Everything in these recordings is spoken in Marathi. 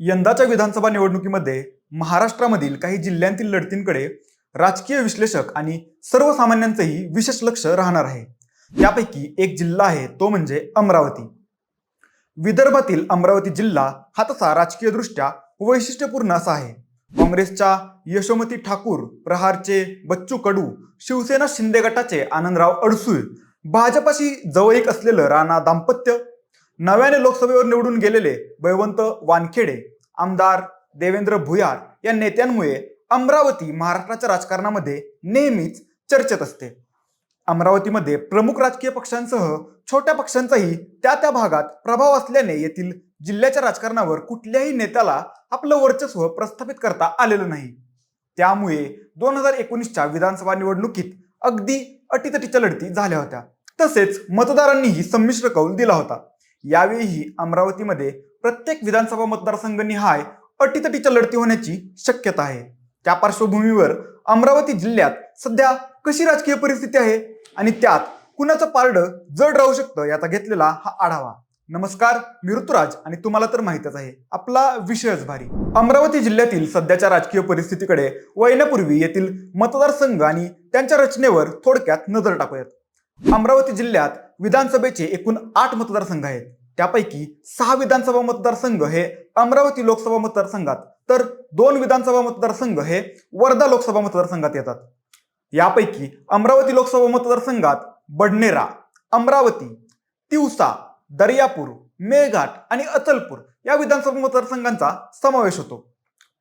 यंदाच्या विधानसभा निवडणुकीमध्ये महाराष्ट्रामधील काही जिल्ह्यांतील लढतींकडे राजकीय विश्लेषक आणि सर्वसामान्यांचंही विशेष लक्ष राहणार आहे. त्यापैकी एक जिल्हा आहे तो म्हणजे अमरावती. विदर्भातील अमरावती जिल्हा हा तसा राजकीयदृष्ट्या वैशिष्ट्यपूर्ण असा आहे. काँग्रेसच्या यशोमती ठाकूर प्रहारचे बच्चू कडू शिवसेना शिंदे गटाचे आनंदराव अडसूळ भाजपाशी जवळीक असलेलं राणा दाम्पत्य नव्याने लोकसभेवर निवडून गेलेले बळवंत वानखेडे आमदार देवेंद्र भुयार या नेत्यांमुळे अमरावती महाराष्ट्राच्या राजकारणामध्ये नेहमीच चर्चेत असते. अमरावतीमध्ये प्रमुख राजकीय पक्षांसह छोट्या पक्षांचाही त्या त्या भागात प्रभाव असल्याने येथील जिल्ह्याच्या राजकारणावर कुठल्याही नेत्याला आपलं वर्चस्व प्रस्थापित करता आलेलं नाही. त्यामुळे दोन हजार एकोणीसच्या विधानसभा निवडणुकीत अगदी अटीतटीच्या लढती झाल्या होत्या. तसेच मतदारांनीही संमिश्र कौल दिला होता. यावेळीही अमरावतीमध्ये प्रत्येक विधानसभा मतदारसंघ निहाय अटीतटीच्या लढती होण्याची शक्यता आहे. त्या पार्श्वभूमीवर अमरावती जिल्ह्यात सध्या कशी राजकीय परिस्थिती आहे आणि त्यात कुणाचं पारडं जड राहू शकतं याचा घेतलेला हा आढावा. नमस्कार मी ऋतुराज आणि तुम्हाला तर माहितच आहे आपला विषयच भारी. अमरावती जिल्ह्यातील सध्याच्या राजकीय परिस्थितीकडे वळण्यापूर्वी येथील मतदारसंघ आणि त्यांच्या रचनेवर थोडक्यात नजर टाकूयात. अमरावती जिल्ह्यात विधानसभेचे एकूण आठ मतदारसंघ आहेत. त्यापैकी सहा विधानसभा मतदारसंघ हे अमरावती लोकसभा मतदारसंघात तर दोन विधानसभा मतदारसंघ हे वर्धा लोकसभा मतदारसंघात येतात. यापैकी अमरावती लोकसभा मतदारसंघात बडनेरा अमरावती तिवसा दर्यापूर मेळघाट आणि अचलपूर या विधानसभा मतदारसंघांचा समावेश होतो.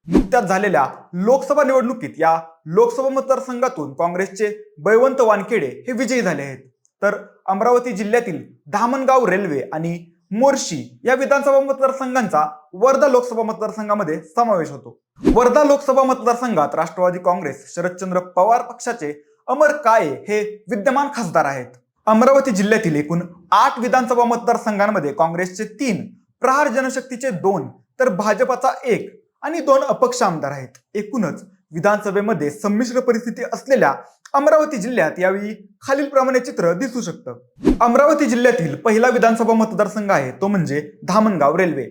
नुकत्याच झालेल्या लोकसभा निवडणुकीत या लोकसभा मतदारसंघातून काँग्रेसचे बळवंत वानखेडे हे विजयी झाले आहेत. तर अमरावती जिल्ह्यातील धामणगाव रेल्वे आणि मोर्शी या विधानसभा मतदारसंघांचा वर्धा लोकसभा मतदारसंघामध्ये समावेश होतो. वर्धा लोकसभा मतदारसंघात राष्ट्रवादी काँग्रेस शरदचंद्र पवार पक्षाचे अमर काळे हे विद्यमान खासदार आहेत. अमरावती जिल्ह्यातील एकूण आठ विधानसभा मतदारसंघांमध्ये काँग्रेसचे तीन प्रहार जनशक्तीचे दोन तर भाजपाचा एक आणि दोन अपक्ष आमदार आहेत. एकूणच विधानसभेमध्ये संमिश्र परिस्थिती असलेल्या अमरावती जिल्ह्यात यावेळी खालीलप्रमाणे चित्र दिसू शकतं. अमरावती जिल्ह्यातील पहिला विधानसभा मतदारसंघ आहे तो म्हणजे धामणगाव रेल्वे.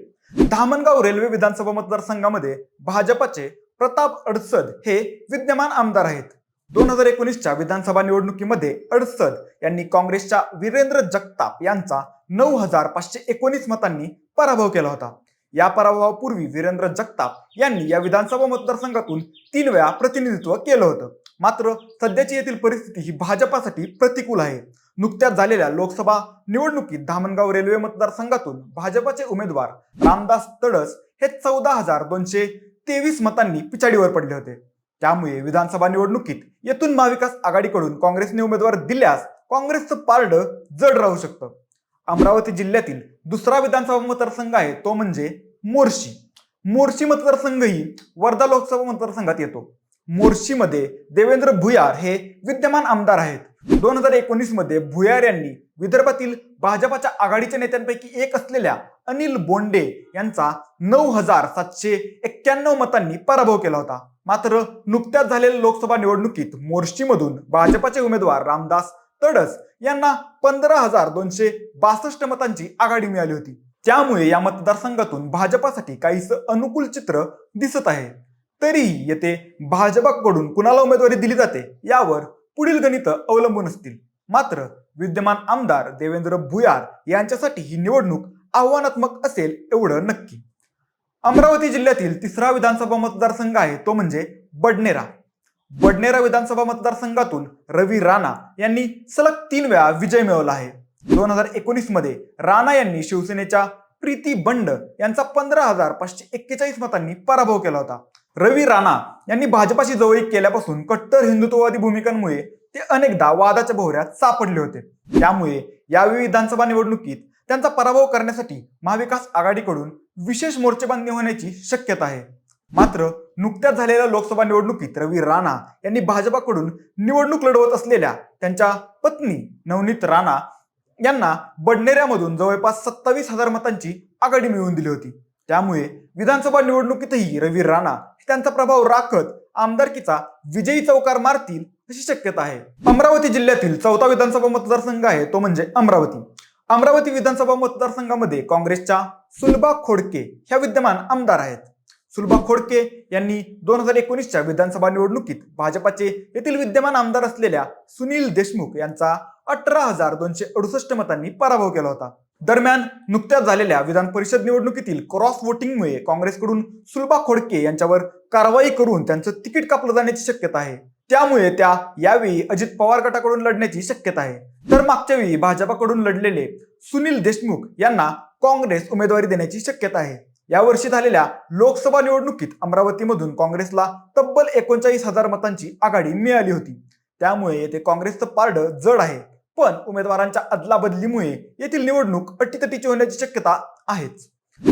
धामणगाव रेल्वे विधानसभा मतदारसंघामध्ये भाजपाचे प्रताप अडसद हे विद्यमान आमदार आहेत. दोन हजार एकोणीसच्या विधानसभा निवडणुकीमध्ये अडसद यांनी काँग्रेसच्या वीरेंद्र जगताप यांचा नऊ हजार पाचशे एकोणीस मतांनी पराभव केला होता. या पराभवापूर्वी वीरेंद्र जगताप यांनी या विधानसभा मतदारसंघातून तीन वेळा प्रतिनिधित्व केलं होतं. मात्र सध्याची येथील परिस्थिती ही भाजपासाठी प्रतिकूल आहे. नुकत्याच झालेल्या लोकसभा निवडणुकीत धामणगाव रेल्वे मतदारसंघातून भाजपाचे उमेदवार रामदास तडस हे चौदा हजार दोनशे तेवीस मतांनी पिछाडीवर पडले होते. त्यामुळे विधानसभा निवडणुकीत येथून महाविकास आघाडीकडून काँग्रेसने उमेदवार दिल्यास काँग्रेसचं पारडं जड राहू शकतं. अमरावती जिल्ह्यातील दुसरा विधानसभा मतदारसंघ आहे तो म्हणजे मोर्शी. मोर्शी मतदारसंघही वर्धा लोकसभा मतदारसंघात येतो. मोर्शीमध्ये देवेंद्र भुयार हे विद्यमान आमदार आहेत. दोन हजार एकोणीसमध्ये भुयार यांनी विदर्भातील भाजपाच्या आघाडीच्या नेत्यांपैकी एक असलेल्या अनिल बोंडे यांचा नऊ हजार सातशे एक्क्याण्णव मतांनी पराभव केला होता. मात्र नुकत्याच झालेल्या लोकसभा निवडणुकीत मोर्शीमधून भाजपाचे उमेदवार रामदास तडस यांना पंधरा हजार दोनशे बासष्ट मतांची आघाडी मिळाली होती. त्यामुळे या मतदारसंघातून भाजपासाठी काहीसं अनुकूल चित्र दिसत आहे. तरीही येथे भाजपाकडून कुणाला उमेदवारी दिली जाते यावर पुढील गणित अवलंबून असतील. मात्र विद्यमान आमदार देवेंद्र भुयार यांच्यासाठी ही निवडणूक आव्हानात्मक असेल एवढं नक्की. अमरावती जिल्ह्यातील तिसरा विधानसभा मतदारसंघ आहे तो म्हणजे बडनेरा. बडनेरा विधानसभा मतदारसंघातून रवी राणा यांनी सलग तीन वेळा विजय मिळवला आहे. दोन हजार एकोणीसमध्ये राणा यांनी शिवसेनेच्या प्रीती बंड यांचा पंधरा हजार पाचशे एक्केचाळीस मतांनी पराभव केला होता. रवी राणा यांनी भाजपाशी जवळीक केल्यापासून कट्टर हिंदुत्ववादी भूमिकांमुळे ते अनेकदा वादाच्या भोवऱ्यात सापडले होते. त्यामुळे यावेळी विधानसभा निवडणुकीत त्यांचा पराभव करण्यासाठी महाविकास आघाडीकडून विशेष मोर्चेबांधणी होण्याची शक्यता आहे. मात्र नुकत्याच झालेल्या लोकसभा निवडणुकीत रवी राणा यांनी भाजपाकडून निवडणूक लढवत असलेल्या त्यांच्या पत्नी नवनीत राणा यांना बडनेऱ्यामधून जवळपास सत्तावीस हजार मतांची आघाडी मिळवून दिली होती. त्यामुळे विधानसभा निवडणुकीतही रवी राणा त्यांचा प्रभाव राखत आमदारकीचा विजयी चौकार मारतील अशी शक्यता आहे. अमरावती जिल्ह्यातील चौथा विधानसभा मतदारसंघ आहे तो म्हणजे अमरावती. अमरावती विधानसभा मतदारसंघामध्ये काँग्रेसच्या सुलभा खोडके ह्या विद्यमान आमदार आहेत. सुलभा खोडके यांनी दोन हजार एकोणीसच्या विधानसभा निवडणुकीत भाजपाचे येथील विद्यमान आमदार असलेल्या सुनील देशमुख यांचा अठरा हजार दोनशे अडुसष्ट मतांनी पराभव केला होता. दरम्यान नुकत्याच झालेल्या विधान परिषद निवडणुकीतील क्रॉस वोटिंगमुळे काँग्रेसकडून सुलभा खोडके यांच्यावर कारवाई करून त्यांचं तिकीट कापलं जाण्याची शक्यता आहे. त्यामुळे त्या यावेळी अजित पवार गटाकडून लढण्याची शक्यता आहे. तर मागच्या वेळी भाजपाकडून लढलेले सुनील देशमुख यांना काँग्रेस उमेदवारी देण्याची शक्यता आहे. यावर्षी झालेल्या लोकसभा निवडणुकीत अमरावतीमधून काँग्रेसला तब्बल एकोणचाळीस हजार मतांची आघाडी मिळाली होती. त्यामुळे येथे काँग्रेसचं पारड जड आहे. पण उमेदवारांच्या अदलाबदलीमुळे येथील निवडणूक अटीतटीची होण्याची शक्यता आहेच.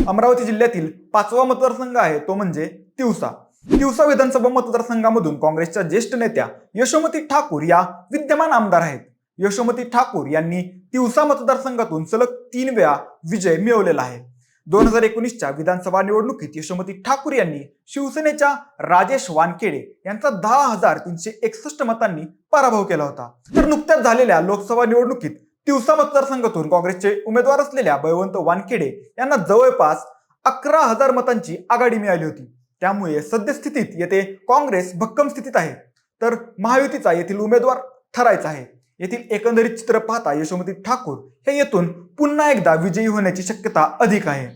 अमरावती जिल्ह्यातील पाचवा मतदारसंघ आहे तो म्हणजे तिवसा. तिवसा विधानसभा मतदारसंघामधून काँग्रेसच्या ज्येष्ठ नेत्या यशोमती ठाकूर या विद्यमान आमदार आहेत. यशोमती ठाकूर यांनी तिवसा मतदारसंघातून सलग तीन वेळा विजय मिळवलेला आहे. दोन हजार एकोणीसच्या विधानसभा निवडणुकीत यशोमती ठाकूर यांनी शिवसेनेच्या राजेश वानखेडे यांचा दहा हजार तीनशे एकसष्ट मतांनी पराभव केला होता. तर नुकत्याच झालेल्या लोकसभा निवडणुकीत तिवसा मतदारसंघातून काँग्रेसचे उमेदवार असलेल्या बळवंत वानखेडे यांना जवळपास अकरा हजार मतांची आघाडी मिळाली होती. त्यामुळे सद्यस्थितीत येथे काँग्रेस भक्कम स्थितीत आहे. तर महायुतीचा येथील उमेदवार ठरायचा आहे. येथील एकंदरीत चित्र पाहता यशोमती ठाकूर हे येथून पुन्हा एकदा विजयी होण्याची शक्यता अधिक आहे.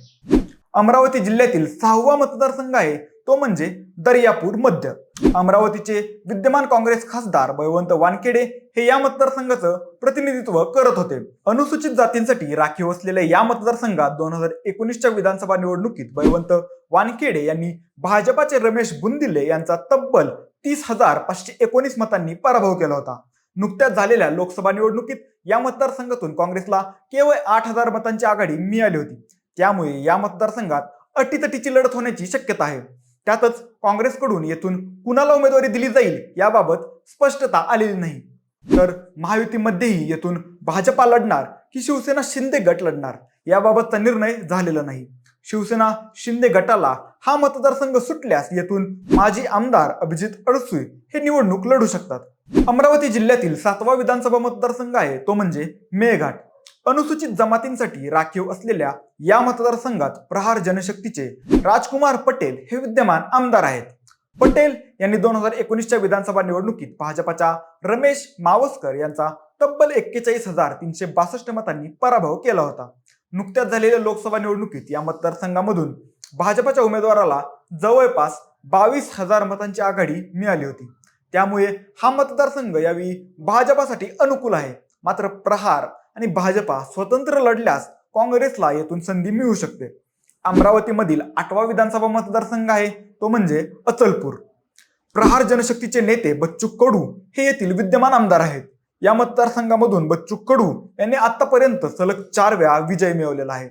अमरावती जिल्ह्यातील सहावा मतदारसंघ आहे तो म्हणजे दर्यापूर मध्य. अमरावतीचे विद्यमान काँग्रेस खासदार बळवंत वानखेडे हे या मतदारसंघाचं प्रतिनिधित्व करत होते. अनुसूचित जातींसाठी राखीव असलेल्या या मतदारसंघात दोन हजार एकोणीसच्या विधानसभा निवडणुकीत बळवंत वानखेडे यांनी भाजपाचे रमेश बुंदिले यांचा तब्बल तीस हजार पाचशे एकोणीस मतांनी पराभव केला होता. नुकत्याच झालेल्या लोकसभा निवडणुकीत या मतदारसंघातून काँग्रेसला केवळ आठ हजार मतांची आघाडी मिळाली होती. त्यामुळे या मतदारसंघात अटीतटीची लढत होण्याची शक्यता आहे. त्यातच काँग्रेसकडून येथून कुणाला उमेदवारी दिली जाईल याबाबत स्पष्टता आलेली नाही. तर महायुतीमध्येही येथून भाजपा लढणार की शिवसेना शिंदे गट लढणार याबाबतचा निर्णय झालेला नाही. शिवसेना शिंदे गटाला हा मतदारसंघ सुटल्यास येथून माजी आमदार अभिजित अडसूई हे निवडणूक लढू शकतात. अमरावती जिल्ह्यातील सातवा विधानसभा मतदारसंघ आहे तो म्हणजे मेळघाट. अनुसूचित जमातींसाठी राखीव असलेल्या या मतदारसंघात प्रहार जनशक्तीचे राजकुमार पटेल हे विद्यमान आमदार आहेत. पटेल यांनी दोन हजार एकोणीसच्या विधानसभा निवडणुकीत भाजपाच्या रमेश मावस्कर यांचा तब्बल एक्केचाळीस हजार तीनशे बासष्ट मतांनी पराभव केला होता. नुकत्याच झालेल्या लोकसभा निवडणुकीत या मतदारसंघामधून भाजपाच्या उमेदवाराला जवळपास बावीस हजार मतांची आघाडी मिळाली होती. त्यामुळे हा मतदारसंघ यावेळी भाजपासाठी अनुकूल आहे. मात्र प्रहार आणि भाजपा स्वतंत्र लढल्यास काँग्रेसला येथून संधी मिळू शकते. अमरावतीमधील आठवा विधानसभा मतदारसंघ आहे तो म्हणजे अचलपूर. प्रहार जनशक्तीचे नेते बच्चू कडू हे येथील विद्यमान आमदार आहेत. या मतदारसंघामधून बच्चू कडू यांनी आतापर्यंत सलग चार वेळा विजय मिळवलेला आहे.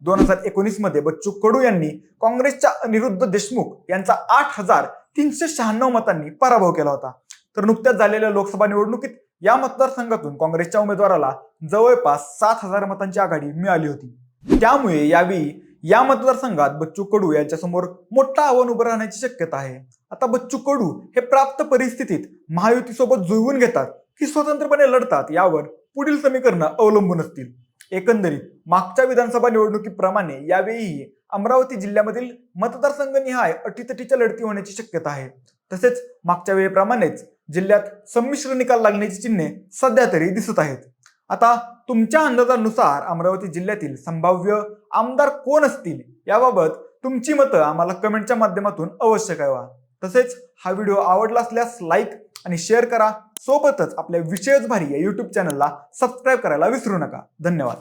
दोन हजार एकोणीसमध्ये बच्चू कडू यांनी काँग्रेसच्या अनिरुद्ध देशमुख यांचा आठ हजार तीनशे शहाण्णव मतांनी पराभव केला होता. तर नुकत्याच झालेल्या लोकसभा निवडणुकीत या मतदारसंघातून काँग्रेसच्या उमेदवाराला जवळपास सात हजार मतांची आघाडी मिळाली होती. त्यामुळे यावेळी या मतदारसंघात बच्चू कडू यांच्यासमोर मोठं आव्हान उभं राहण्याची शक्यता आहे. आता बच्चू कडू हे प्राप्त परिस्थितीत महायुतीसोबत जुळवून घेतात. ही स्वतंत्रपणे लढतात. यावर पुढील समीकरणं अवलंबून असतील. एकंदरीत मागच्या विधानसभा निवडणुकीप्रमाणे यावेळीही अमरावती जिल्ह्यामधील मतदारसंघ निहाय अटीतटीच्या लढती होण्याची शक्यता आहे. तसेच मागच्या वेळेप्रमाणेच जिल्ह्यात संमिश्र निकाल लागण्याची चिन्हे सध्या तरी दिसत आहेत. आता तुमच्या अंदाजानुसार अमरावती जिल्ह्यातील संभाव्य आमदार कोण असतील याबाबत तुमची मतं आम्हाला कमेंटच्या माध्यमातून अवश्य कळवा. तसेच हा व्हिडिओ आवडला असल्यास लाईक आणि शेअर करा. सोबतच आपल्या विषयच भारी या युट्यूब चॅनलला सबस्क्राईब करायला विसरू नका. धन्यवाद.